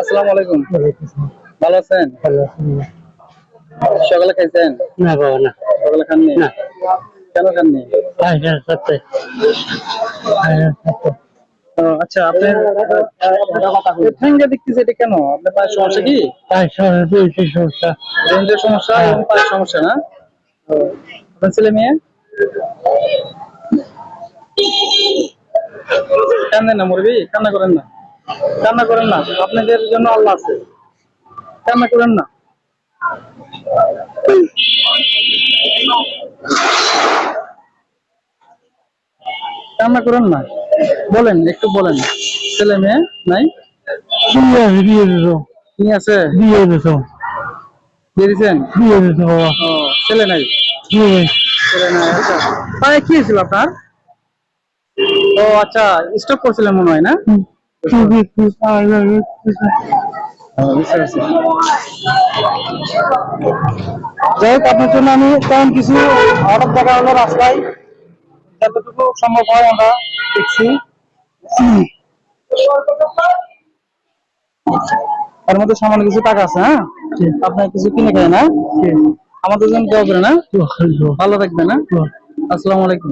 আসসালামু আলাইকুম। ভালো আছেন? সকালে খাইছেন? না বাবা না। সকালে খাননি? না। কেন খাননি? সাথে ও, আচ্ছা আপনার ঠেঙ্গা দেখতেছে এটা কেন? আপনার পায়ের সমস্যা কি? সমস্যা রেঞ্জের সমস্যা। এবং পায়ের সমস্যা না? ও, আপনার ছেলে মেয়ে? কান্দেন না মুরবি কান্না করেন না। কান্না করেন না আপনাদের জন্য আল্লাহ আছে। কান্না করেন না। কান্না করেন না। বলেন একটু বলেন। ছেলে মেয়ে নাই? বিয়ে বিয়ে কি আছে? বিয়ে দিত দিয়ে দিছেন? বিয়ে দিত ছেলে নাই? ছেলে নাই আচ্ছা। কি হয়েছিল আপনার? ও আচ্ছা স্টপ করছিলেন মনে হয় না? খুবই খুব ভালো বুঝতে পারছি যাই হোক আপনার জন্য আমি তেমন কিছু অর্ডার দেখা হলো রাস্তায় যতটুকু সম্ভব হয় আমরা দেখছি। তার মধ্যে সামান্য কিছু টাকা আছে হ্যাঁ? আপনার কিছু কিনে খায় না আমাদের জন্য দোয়া করে না ভালো থাকবে না আসসালামু আলাইকুম।